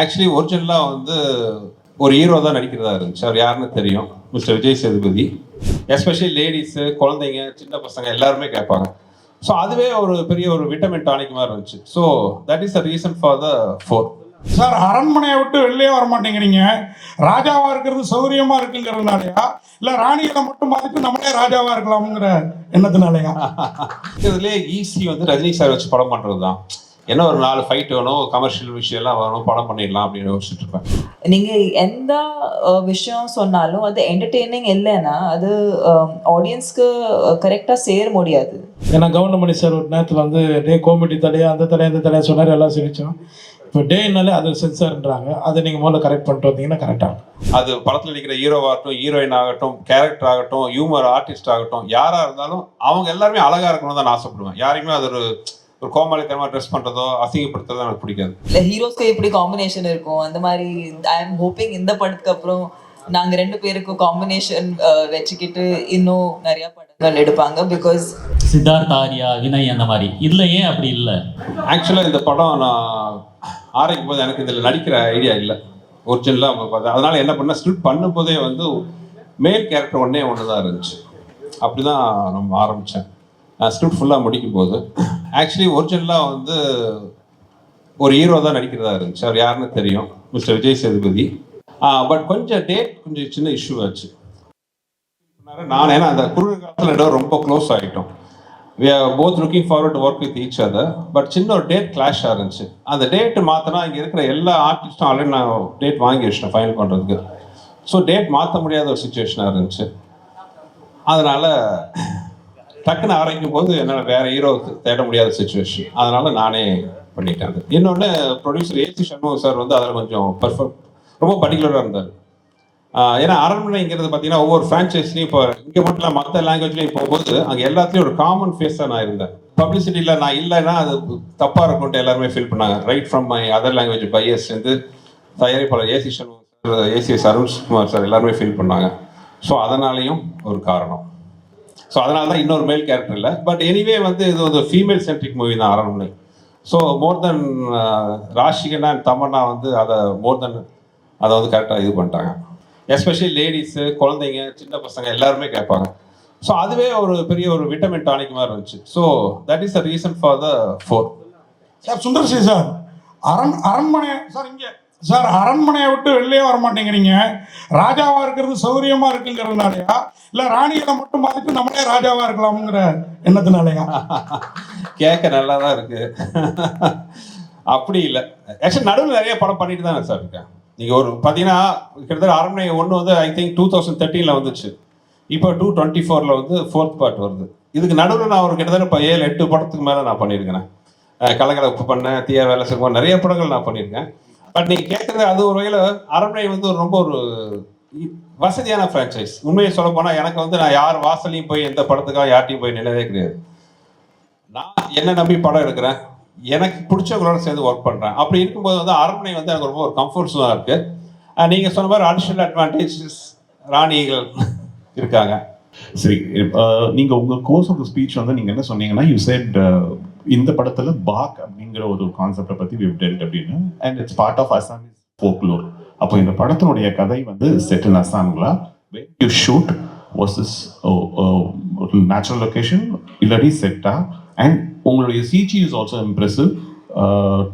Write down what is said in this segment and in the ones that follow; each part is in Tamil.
ஆக்சுவலி ஒரிஜினலாக வந்து ஒரு ஹீரோ தான் நடிக்கிறதா இருந்துச்சு. அவர் யாருன்னு தெரியும். Mr Vijay Sethupathi. Especially ladies குழந்தைங்க சின்ன பசங்க எல்லாருமே கேட்பாங்க. ஸோ அதுவே ஒரு பெரிய ஒரு விட்டமின் டானிக் மாதிரி இருந்துச்சு. So that is the reason for the four sir அரண்மனையை விட்டு வெளியே வர மாட்டேங்கிறீங்க. ராஜாவா இருக்கிறது சௌரியமா இருக்குங்கிறதுனாலயா? இல்ல ராணிகளை மட்டும் பார்த்துட்டு நம்மளே ராஜாவா இருக்கலாம்ங்கிற எண்ணத்தினாலயா? இதுலேயே ஈஸி வந்து ரஜினி சார் வச்சு படம் பண்ணுறது தான் என்ன ஒரு நாலு ஃபைட் வேணும் கமர்ஷியல் விஷயம்லாம் வேணும் படம் பண்ணிடலாம் அப்படின்னு யோசிச்சுட்டு இருப்பேன். நீங்க எந்த விஷயம் சொன்னாலும் அது என்டர்டெய்னிங் இல்லைன்னா அது ஆடியன்ஸ்க்கு கரெக்டா சேர முடியாது. ஏன்னா கவுண்டமணி சார் ஒரு நேரத்தில் வந்து டே காமெடி தலையா அந்த தலையா இந்த தலையா சொன்னார் எல்லாம் சிரிச்சோம். இப்போ டேனாலே அது சென்சார்ன்றாங்க அதை நீங்கள் முதல்ல கரெக்ட் பண்ணிட்டு வந்தீங்கன்னா கரெக்டாக அது படத்தில் நடிக்கிற ஹீரோவாகட்டும் ஹீரோயின் ஆகட்டும் கேரக்டர் ஆகட்டும் ஹியூமர் ஆர்டிஸ்ட் ஆகட்டும் யாராக இருந்தாலும் அவங்க எல்லாருமே அழகாக இருக்கணும் தான் நான் ஆசைப்படுவேன். யாரையுமே அது ஒரு ஒரு கோமாளித்தனமாக ட்ரெஸ் பண்ணுறதோ அசிங்கப்படுத்துறதோ எனக்கு பிடிக்காது. இல்ல ஹீரோஸ்க்கு எப்படி காம்பினேஷன் இருக்கும்? அந்த மாதிரி ஐ எம் ஹோப்பிங் இந்த படத்துக்கு அப்புறம் நாங்க ரெண்டு பேருக்கும் காம்பினேஷன் வச்சுக்கிட்டு இன்னும் நிறைய படங்கள் எடுப்பாங்க. பிகாஸ் சித்தார்த் ஆர்யா வினய் அந்த மாதிரி. இதுல ஏன் அப்படி இல்லை? ஆக்சுவலாக இந்த படம் நான் ஆரம்பிக்கும் போது எனக்கு இதில் நடிக்கிற ஐடியா இல்லை. ஒரிஜினலாக பார்த்தேன் அதனால் என்ன பண்ணேன் ஸ்கிரிப்ட் பண்ணும்போதே வந்து மேல் கேரக்டர் ஒன்றே ஒன்று தான் இருந்துச்சு. அப்படி தான் நம்ம ஆரம்பித்தேன் ஸ்கிரிப்ட் ஃபுல்லாக முடிக்கும் போது ஆக்சுவலி ஒரிஜினலாக வந்து ஒரு ஹீரோ தான் நடிக்கிறதா இருந்துச்சு. அவர் யாருன்னு தெரியும். மிஸ்டர் விஜய் சேதுபதி. பட் கொஞ்சம் டேட் கொஞ்சம் சின்ன இஷ்யூ ஆச்சு. நான் ஏன்னா அந்த குறுகிய காலத்தில் ரொம்ப க்ளோஸ் ஆகிட்டோம் we are both looking forward work with each other but சின்ன ஒரு டேட் கிளாஷ் இருந்துச்சு. அந்த டேட் மாற்றினா இங்கே இருக்கிற எல்லா ஆர்டிஸ்ட்டும் ஆல்ரெடி நான் டேட் வாங்கி வச்சிட்டேன் ஃபைனல் பண்ணுறதுக்கு ஸோ டேட் மாற்ற முடியாத ஒரு சுச்சுவேஷனாக இருந்துச்சு. அதனால் டக்குன்னு ஆரம்பிக்கும் போது என்னால் வேற ஹீரோ தேட முடியாத சுச்சுவேஷன் அதனால நானே பண்ணிட்டேன் அது. இன்னொன்று ப்ரொடியூசர் ஏசி சண்முகம் சார் வந்து அதில் கொஞ்சம் பர்ஃபெக்ட் ரொம்ப பர்டிகுலராக இருந்தார். ஏன்னா அரண்மனைங்கிறது பார்த்தீங்கன்னா ஒவ்வொரு ஃப்ரான்ச்சைஸ்லையும் இப்போ இங்கே மட்டும் இல்லை மற்ற லாங்குவேஜ்லையும் போகும்போது அங்கே எல்லாத்துலேயும் ஒரு காமன் ஃபேஸாக நான் இருந்தேன். பப்ளிசிட்டியில் நான் இல்லைன்னா அது தப்பாக இருக்கும்ட்டு எல்லாருமே ஃபீல் பண்ணாங்க. Right from my other language buyers வந்து தயாரிப்பாளர் AC Shanmugam sir ACS Arunkumar sir எல்லாருமே ஃபீல் பண்ணாங்க. ஸோ அதனாலேயும் ஒரு காரணம். ஸோ அதனால தான் இன்னொரு மேல் கேரக்டர் இல்லை. பட் எனிவே வந்து இது ஒரு ஃபீமேல் சென்ட்ரிக் மூவி தான் Aranmanai. So more then Raashi Khanna and Tamannaah வந்து அதை மோர் தென் அதை வந்து கரெக்டாக இது பண்ணிட்டாங்க. எஸ்பெஷலி லேடிஸு குழந்தைங்க சின்ன பசங்க எல்லாருமே கேட்பாங்க. ஸோ அதுவே ஒரு பெரிய ஒரு விட்டமின் டானிக் மாதிரி இருந்துச்சு. So that is a reason for the four sir Sundar C sir அரண் அரண்மனை சார் இங்கே. சார் அரண்மனையை விட்டு வெளியே வர மாட்டேங்கிறீங்க. ராஜாவா இருக்கிறது சௌரியமா இருக்குங்கிறதுனாலயா? இல்ல ராணிகளை மட்டும் பார்த்துட்டு நம்மளே ராஜாவா இருக்கலாம்ங்கிற எண்ணத்தினாலயா? கேட்க நல்லா தான் இருக்கு. அப்படி இல்லை. ஆக்சுவலி நடுவில் நிறைய படம் பண்ணிட்டு தானே சார் இருக்கேன். நீங்கள் ஒரு பார்த்தீங்கன்னா கிட்டத்தட்ட அரண்மனை ஒன்று வந்து ஐ திங்க் டூ தௌசண்ட் தேர்ட்டீனில் வந்துச்சு. இப்போ டூ டுவெண்ட்டி ஃபோரில் வந்து ஃபோர்த் பார்ட் வருது. இதுக்கு நடுவில் நான் ஒரு கிட்டத்தட்ட இப்போ ஏழு எட்டு படத்துக்கு மேலே நான் பண்ணியிருக்கேன் கலகல கலகலப்பு பண்ணேன் தீயா வேலை செய்வோம் நிறைய படங்கள் நான் பண்ணியிருக்கேன். பட் நீங்கள் கேட்குறது அது ஒரு வகையில் அரண்மனை வந்து ஒரு ரொம்ப ஒரு வசதியான ஃப்ரான்ச்சைஸ் உண்மையை சொல்ல போனா எனக்கு வந்து நான் யார் வாசலையும் போய் எந்த படத்துக்காக யார்ட்டையும் போய் நிலவே கிடையாது. நான் என்ன நம்பி படம் எடுக்கிறேன். எனக்கு பிடிச்சவங்களோட சேர்ந்து ஒர்க் பண்ணுறேன் அப்படி இருக்கும்போது வந்து அரண்மனை வந்து எனக்கு ரொம்ப ஒரு கம்ஃபர்ட் ஜோனாக இருக்குது நீங்கள் சொன்ன மாதிரி அடிஷனல் அட்வான்டேஜஸ் ராணிகள் இருக்காங்க. சரி நீங்கள் நீங்க உங்க கோர்ஸ் ஆஃப் ஸ்பீச் வந்து நீங்க என்ன சொன்னீங்கன்னா யூ செட் இந்த படத்துல பாக் அப்படிங்கிற ஒரு கான்செப்டை பத்தி விவ் dealt அப்படின்னு and it's part of Assamese folklore அப்போ இந்த படத்தினுடைய கதை வந்து செட் இன் அசாம்களா யூ ஷூட் வர்சஸ் இஸ் ஒரு நேச்சுரல் லொக்கேஷன் இல்லாட்டி செட்டா அண்ட் உங்களுடைய CG is also impressive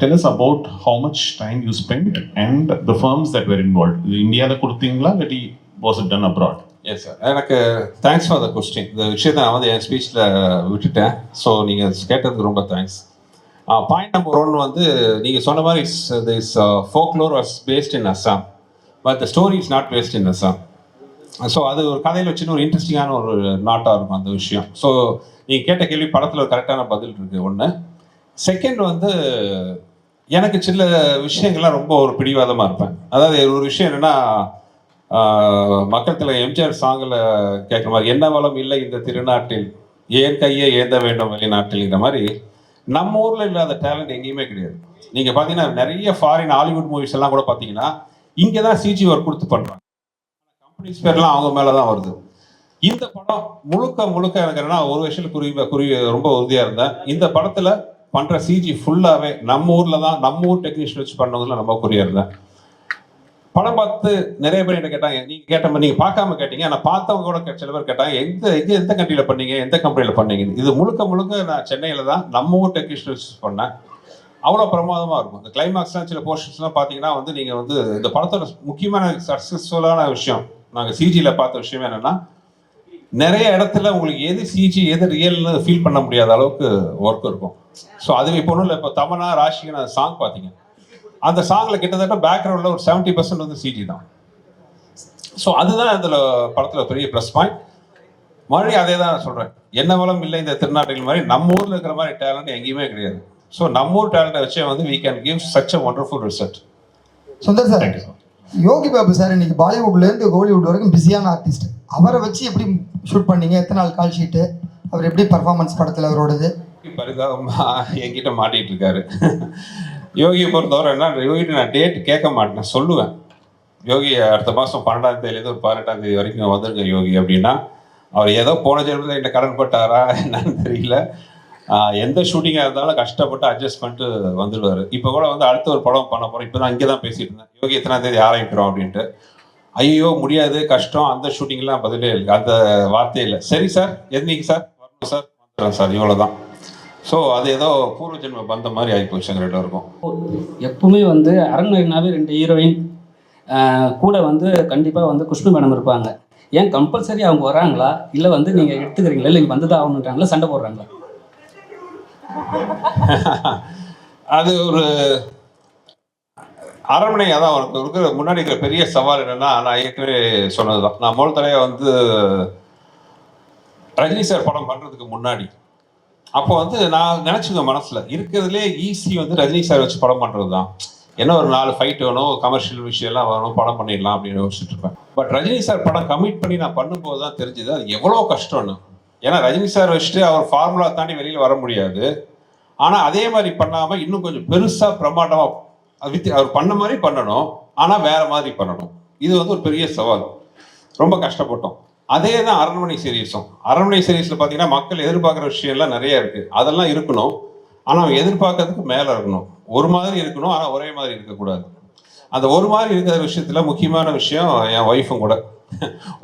tell us about how much time you spend and the firms that were involve இந்தியாவில் கொடுத்தீங்களா இல்லாட்டி was it done abroad yes sir எனக்கு தேங்க்ஸ் ஃபார் த கொஸ்டின் இந்த விஷயத்தை நான் வந்து என் ஸ்பீச்சில் விட்டுட்டேன். ஸோ நீங்கள் கேட்டதுக்கு ரொம்ப தேங்க்ஸ் பாயிண்ட் நம்பர் ஒன் வந்து நீங்கள் சொன்ன மாதிரி it's this folklore was based in Assam but the story is not based in Assam so அது ஒரு கதையில் வச்சுன்னு ஒரு இன்ட்ரெஸ்டிங்கான ஒரு நாட்டாக இருக்கும் அந்த விஷயம். ஸோ நீங்கள் கேட்ட கேள்வி படத்தில் ஒரு கரெக்டான பதில் இருக்குது ஒன்று செகண்ட் வந்து எனக்கு சில விஷயங்கள்லாம் ரொம்ப ஒரு பிடிவாதமாக இருப்பேன். அதாவது ஒரு விஷயம் என்னென்னா மக்கள் தலைவர் எம்ஜிஆர் சாங்கில் கேட்குற மாதிரி என்ன வளம் இல்லை இந்த திருநாட்டில்? ஏன் கையை ஏந்த வேண்டும் வெளிநாட்டில்ங்கிற மாதிரி நம்ம ஊரில் இல்லாத டேலண்ட் எங்கேயுமே கிடையாது. நீங்கள் பார்த்தீங்கன்னா நிறைய ஃபாரின் ஹாலிவுட் மூவிஸ் எல்லாம் கூட பார்த்தீங்கன்னா இங்கே தான் சிஜி ஒர்க் கொடுத்து பண்ணுறாங்க கம்பெனிஸ் பேர்லாம் அவங்க மேலே தான் வருது. இந்த படம் முழுக்க முழுக்க எனக்கு ஒரு வருஷத்துக்கு குறி குறி ரொம்ப உறுதியாக இருந்தேன். இந்த படத்தில் பண்ணுற சிஜி ஃபுல்லாகவே நம்ம ஊரில் தான் நம்ம ஊர் டெக்னீஷியன் வச்சு பண்ணதில் நம்ம குறியாக இருந்தேன். படம் பார்த்து நிறைய பேர் என்ன கேட்டாங்க. நீங்க கேட்ட மாதிரி நீங்க பார்க்காம கேட்டீங்க. ஆனா பார்த்தவங்க கூட சில பேர் கேட்டாங்க எந்த எங்க எந்த கண்ட்ரியில பண்ணீங்க? எந்த கம்பெனியில பண்ணீங்க? இது முழுக்க முழுக்க நான் சென்னையில தான் நம்ம ஊர் டெக்னிஷியன்ஸ் பண்ணேன். அவ்வளோ பிரமாதமா இருக்கும். இந்த கிளைமாக்ஸ்லாம் சில போர்ஷன்ஸ்லாம் பார்த்தீங்கன்னா வந்து நீங்க வந்து இந்த படத்தோட முக்கியமான சக்ஸஸ்ஃபுல்லான விஷயம் நாங்கள் சிஜியில் பார்த்த விஷயம் என்னன்னா நிறைய இடத்துல உங்களுக்கு எது சிஜி எது ரியல்னு ஃபீல் பண்ண முடியாத அளவுக்கு ஒர்க் இருக்கும். ஸோ அது இப்போ ஒன்றும் இல்லை. இப்போ தமனா ராஷிகன சாங் பார்த்தீங்க. அந்த சாங்கில் கிட்டத்தட்ட பேக்ரவுண்டில் ஒரு செவன்ட்டி பர்சன்ட் வந்து சிஜி தான். ஸோ அதுதான் இதில் படத்தில் பெரிய ப்ளஸ் பாயிண்ட் மறுபடியும் அதே தான் நான் சொல்கிறேன் என்ன வளம் இல்லை இந்த திருநாட்டுகள் மாதிரி நம்ம ஊரில் இருக்கிற மாதிரி டேலண்ட் எங்கேயுமே கிடையாது. ஸோ நம்ம ஊர் டேலண்ட்டை வச்சே வந்து we can give such a wonderful result. Sundar sir Yogi Babu sir இன்னைக்கு பாலிவுட்ல இருந்து கோலிவுட் வரைக்கும் பிஸியான ஆர்டிஸ்ட் அவரை வச்சு எப்படி ஷூட் பண்ணீங்க? எத்தனை நாள் கால் ஷீட்டு அவர் எப்படி பர்ஃபார்மன்ஸ் படத்தில் அவரோடது? பரிதாபமா என்கிட்ட மாட்டிட்டு இருக்காரு. யோகியை பொறுத்தவரை என்ன யோகிட்டு நான் டேட் கேட்க மாட்டேன் சொல்லுவேன். யோகி அடுத்த மாதம் பன்னெண்டாம் தேதியிலேருந்து ஒரு பதினெட்டாம் தேதி வரைக்கும் வந்திருக்க யோகி அப்படின்னா அவர் ஏதோ போன ஜென்மத்தில் என்கிட்ட கடன் பட்டாரா என்னன்னு தெரியல. எந்த ஷூட்டிங்காக இருந்தாலும் கஷ்டப்பட்டு அட்ஜஸ்ட் பண்ணிட்டு வந்துடுவார் இப்போ கூட வந்து அடுத்த ஒரு படம் பண்ண போகிறோம் இப்போ தான் இங்கே தான் பேசிட்டு இருந்தேன். யோகி எத்தனாம் தேதி ஆரம்பிக்கிறோம் அப்படின்ட்டு. ஐயோ முடியாது கஷ்டம் அந்த ஷூட்டிங்லாம் பதிலே இல்லை அந்த வார்த்தையே இல்லை. சரி சார் என்னைக்கு சார்? வரணும் சார் வந்துடுறேன் சார் இவ்வளோ தான் ஸோ அது ஏதோ பூர்வ ஜென்ம பந்த மாதிரி ஆகி போச்சு எங்க ரெண்டு இருக்கும் எப்பவுமே வந்து அரண்மனைனாவே ரெண்டு ஹீரோயின் கூட வந்து கண்டிப்பாக வந்து குஷ்பு மேடம் இருப்பாங்க. ஏன் கம்பல்சரி அவங்க வராங்களா? இல்லை வந்து நீங்கள் எடுத்துக்கிறீங்களா? இல்லை இங்கே வந்து தான் ஆகணுன்றாங்களா சண்டை போடுறாங்களா? அது ஒரு அரண்மனை அதான் உனக்கு இருக்கிற முன்னாடி இருக்கிற பெரிய சவால் என்னன்னா நான் ஏற்கனவே சொன்னதுதான். நான் முதல் தடவை வந்து ரஜினி சார் படம் பண்றதுக்கு முன்னாடி அப்போ வந்து நான் நினைச்சுங்க மனசுல. இருக்கிறதுலே ஈஸி வந்து ரஜினி சார் வச்சு படம் பண்றது தான் என்ன ஒரு நாலு ஃபைட் வேணும் கமர்ஷியல் விஷயம்லாம் வேணும் படம் பண்ணிடலாம் அப்படின்னு யோசிச்சுட்டு இருப்பேன். பட் ரஜினி சார் படம் கமிட் பண்ணி நான் பண்ணும்போது தான் தெரிஞ்சுது அது எவ்வளோ கஷ்டம்னு. ஏன்னா ரஜினி சார் வச்சுட்டு அவர் ஃபார்முலா தாண்டி வெளியில் வர முடியாது. ஆனால் அதே மாதிரி பண்ணாமல் இன்னும் கொஞ்சம் பெருசாக பிரமாண்டமாக வித் அவர் பண்ண மாதிரி பண்ணணும் ஆனால் வேற மாதிரி பண்ணணும். இது வந்து ஒரு பெரிய சவால். ரொம்ப கஷ்டப்பட்டோம். அதே தான் அரண்மனை சீரீஸும் அரண்மனை சீரீஸில் பார்த்தீங்கன்னா மக்கள் எதிர்பார்க்குற விஷயம்லாம் நிறைய இருக்குது அதெல்லாம் இருக்கணும். ஆனால் எதிர்பார்க்கறதுக்கு மேலே இருக்கணும். ஒரு மாதிரி இருக்கணும் ஆனால் ஒரே மாதிரி இருக்கக்கூடாது. அந்த ஒரு மாதிரி இருக்கிற விஷயத்தில் முக்கியமான விஷயம் என் ஒய்ஃபும் கூட.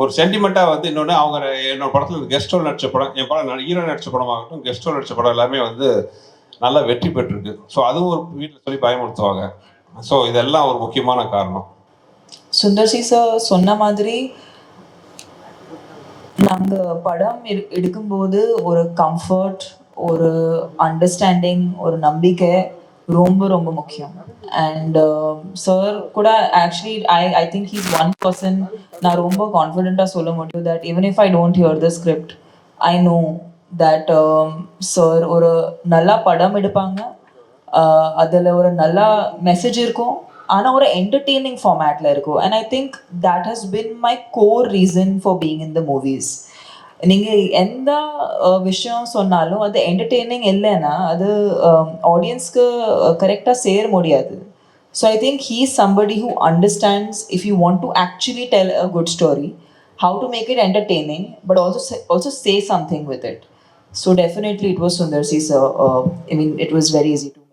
ஒரு சென்டிமெண்ட்டாக வந்து இன்னொன்று அவங்க என்னோட படத்தில் கெஸ்ட் ரோல் படம் என் படம் ஹீரோ நடித்த படமாகட்டும் கெஸ்ட் ரோல் நடித்த படம் எல்லாமே வந்து நல்லா வெற்றி பெற்றிருக்கு. ஸோ அதுவும் ஒரு வீட்டில் சொல்லி பயமுறுத்துவாங்க. ஸோ இதெல்லாம் ஒரு முக்கியமான காரணம். சுந்தர் சி சார் சொன்ன மாதிரி நாங்கள் படம் எடுக்கும்போது ஒரு கம்ஃபர்ட் ஒரு அண்டர்ஸ்டாண்டிங் ஒரு நம்பிக்கை ரொம்ப ரொம்ப முக்கியம். அண்ட் சார் uh, கூட actually I I think he's one person நான் ரொம்ப கான்ஃபிடென்ட்டாக சொல்ல முடியும் that even if I don't hear the script I know that sir ஒரு நல்லா படம் எடுப்பாங்க. Uh, அதில் ஒரு நல்லா மெசேஜ் இருக்கும். ஆனால் ஒரு என்டர்டெய்னிங் ஃபார்மேட்டில் இருக்கும். And I think that has been my core reason for being in the movies நீங்கள் எந்த uh, விஷயம் சொன்னாலும் அது என்டர்டெய்னிங் இல்லைன்னா அது ஆடியன்ஸ்க்கு கரெக்டாக சேர முடியாது. So I think he somebody who understands if you want to actually tell a good story how to make it entertaining but also say, also say something with it. So definitely it was sundar si sir. Uh, i mean it was very easy to make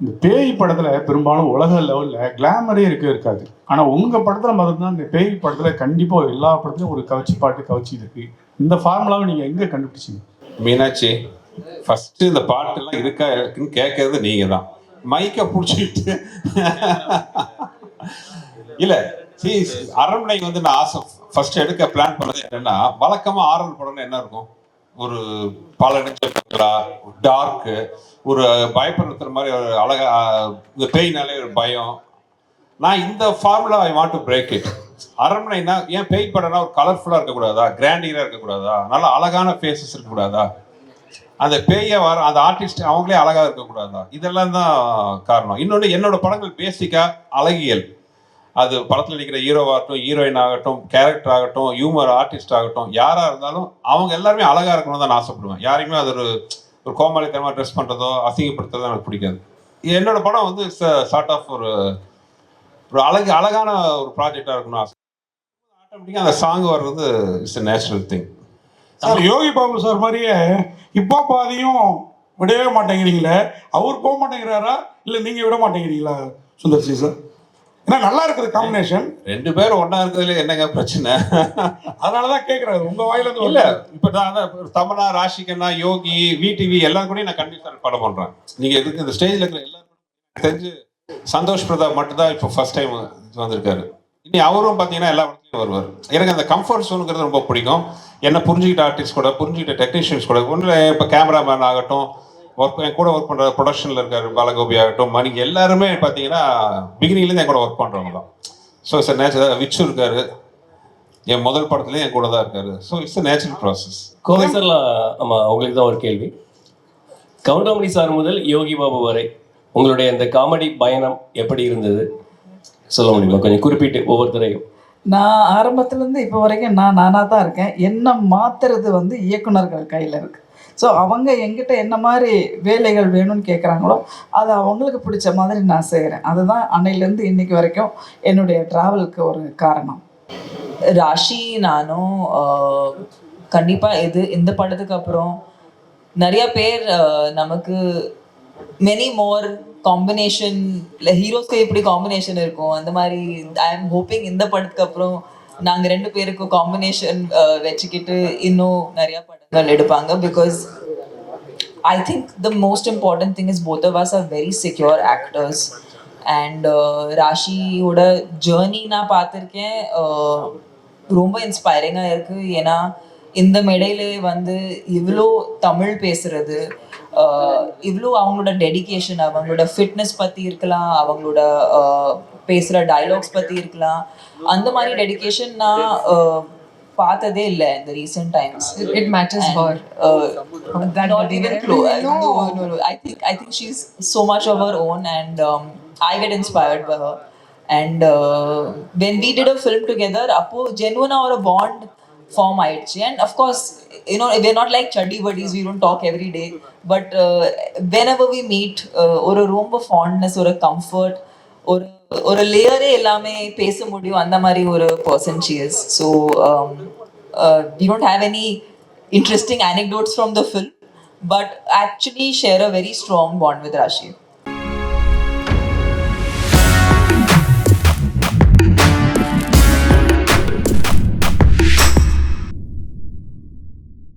இந்த பேய் படத்துல பெரும்பாலும் உலக லெவல்ல கிளாமரே இருக்க இருக்காது. ஆனா உங்க படத்துல மட்டும்தான் இந்த பேய் படத்துல கண்டிப்பா எல்லா படத்துலயும் ஒரு கவச்சி பாட்டு கவச்சி இருக்கு. இந்த ஃபார்முலாவை நீங்க எங்க கண்டுபிடிச்சீங்க? மீனாட்சி ஃபர்ஸ்ட் இந்த பாட்டெல்லாம் இருக்கா இருக்குன்னு கேட்கறது நீங்க தான் மைக்கை பிடிச்சிக்கிட்டு இல்ல சி அரண்மனை வந்து நான் ஆசை. ஃபர்ஸ்ட் எடுக்க பிளான் பண்ணது என்னன்னா வழக்கமா ஆரல் படம்னு என்ன இருக்கும்? ஒரு பல நிமிஷங்களா டார்க்கு ஒரு பயப்படுத்துற மாதிரி ஒரு அழகா இந்த பேய்னாலே ஒரு பயம். நான் இந்த formula I want to break it அரண்மனைனா ஏன் பேய் படம்னா ஒரு கலர்ஃபுல்லாக இருக்கக்கூடாதா? கிராண்டியராக இருக்கக்கூடாதா? நல்ல அழகான ஃபேஸஸ் இருக்கக்கூடாதா? அந்த பேயை வர அந்த ஆர்டிஸ்ட் அவங்களே அழகாக இருக்கக்கூடாதா? இதெல்லாம் தான் காரணம். இன்னொன்று என்னோட படங்கள் பேசிக்காக அழகியல். அது படத்தில் நடிக்கிற ஹீரோவாகட்டும் ஹீரோயின் ஆகட்டும் கேரக்டர் ஆகட்டும் ஹியூமர் ஆர்டிஸ்ட் ஆகட்டும் யாராக இருந்தாலும் அவங்க எல்லாருமே அழகாக இருக்கணும்னு தான் நான் ஆசைப்படுவேன். யாரையுமே அது ஒரு ஒரு கோமாளித்தனமாக ட்ரெஸ் பண்ணுறதோ அசிங்கப்படுத்துறதோ எனக்கு பிடிக்காது. என்னோட படம் வந்து சார்ட் ஆஃப் ஒரு ஒரு அழகு அழகான ஒரு ப்ராஜெக்டாக இருக்கணும் ஆசை. ஆட்டோமேட்டிக்காக அந்த சாங் வர்றது it's a natural thing sir Yogi Babu sir மாதிரியே இப்போ பாதியும் விடவே மாட்டேங்கிறீங்களே? அவர் போக மாட்டேங்கிறாரா? இல்லை நீங்கள் விட மாட்டேங்கிறீங்களா சுந்தர்சி சார் ஏன்னா நல்லா இருக்குது காம்பினேஷன் ரெண்டு பேரும் ஒன்றா இருக்கிறதுல என்னங்க பிரச்சனை? அதனால தான் கேட்குறாரு உங்கள் வாயிலிருந்து இல்ல இப்ப நான் தமனா ராஷிகண்ணா யோகி விடிவி எல்லாம் கூட நான் கண்டிப்பா படம் பண்றேன். நீங்க எதுக்கு இந்த ஸ்டேஜ்ல இருக்கிற எல்லாரும் தெரிஞ்சு சந்தோஷ் பிரதாப் மட்டும் தான் இப்போ ஃபர்ஸ்ட் டைம் வந்திருக்காரு. இனி அவரும் பார்த்தீங்கன்னா எல்லா இடத்துலையும் வருவார். எனக்கு அந்த கம்ஃபர்ட் ஜோனுங்கிறது ரொம்ப பிடிக்கும். என்ன புரிஞ்சுக்கிட்ட ஆர்டிஸ்ட் கூட புரிஞ்சுக்கிட்ட டெக்னீஷியன்ஸ் கூட ஒன்றும் இப்போ கேமராமேன் ஆகட்டும் ஒர்க் என் கூட ஒர்க் பண்ணுற ப்ரொடக்ஷனில் இருக்காரு பாலகோபி ஆகட்டும் மணி எல்லாருமே பார்த்தீங்கன்னா பிகினிங்லேருந்து என் கூட ஒர்க் பண்ணுறவங்க தான். ஸோ இட்ஸ் நேச்சுரல் விச்சு இருக்காரு. என் முதல் படத்துலேயும் என் கூட தான் இருக்காரு so it's natural process Kovai சார்ல ஆமா உங்களுக்கு தான் ஒரு கேள்வி. கவுண்டமணி சார் முதல் யோகி பாபு வரை உங்களுடைய அந்த காமெடி பயணம் எப்படி இருந்தது? சொல்ல முடியுமா? கொஞ்சம் குறிப்பிட்டு ஒவ்வொருத்தரையும். நான் ஆரம்பத்துலேருந்து இப்போ வரைக்கும் நான் நானாக தான் இருக்கேன். என்ன மாத்துறது வந்து இயக்குனர்கள் கையில் இருக்குது ஸோ அவங்க எங்கிட்ட என்ன மாதிரி வேலைகள் வேணும்னு கேட்குறாங்களோ அதை அவங்களுக்கு பிடிச்ச மாதிரி நான் செய்கிறேன் அதுதான் அன்னையிலேருந்து இன்னைக்கு வரைக்கும் என்னுடைய ட்ராவலுக்கு ஒரு காரணம். ராஷி நானும் கண்டிப்பாக இது இந்த படத்துக்கு அப்புறம் நிறைய பேர் நமக்கு மெனி மோர் காம்பினேஷன் இல்லை ஹீரோஸ்க்கு எப்படி காம்பினேஷன் இருக்கும் அந்த மாதிரி ஐ எம் ஹோப்பிங் இந்த படத்துக்கு அப்புறம் நாங்கள் ரெண்டு பேருக்கும் காம்பினேஷன் வச்சுக்கிட்டு இன்னும் நிறையா படம் எடுப்பாங்க because I think the most important thing is both of us are very secure actors and ராஷியோட journey நான் பார்த்துருக்கேன். Uh, ரொம்ப இன்ஸ்பைரிங்காக இருக்குது ஏன்னா இந்த மேடையில வந்து இவ்வளோ தமிழ் பேசுறது uh, இவ்வளோ அவங்களோட டெடிகேஷன் அவங்களோட ஃபிட்னஸ் பற்றி இருக்கலாம் அவங்களோட பேசுகிற டைலாக்ஸ் பற்றி இருக்கலாம். அந்த மாதிரி டெடிக்கேஷன் நான் uh, பார்த்ததே இல்லை இந்த recent times It matches her. uh, That not would be even very- close. No. No, no, no. I think I think she's so much of her own, and um, I get inspired by her. And uh, when we did a film together, Apo genuine or a bond form ஆயிடுச்சு and of course you know we're not like chuddy buddies we don't talk every day but uh, whenever we meet uh, ஒரு ரொம்ப fondness ஒரு comfort ஒரு ஒரு லேயரே எல்லாமே பேச முடியும் அந்த மாதிரி ஒரு person she is so um, uh, we don't have any interesting anecdotes from the film but actually share a very strong bond with Rashi.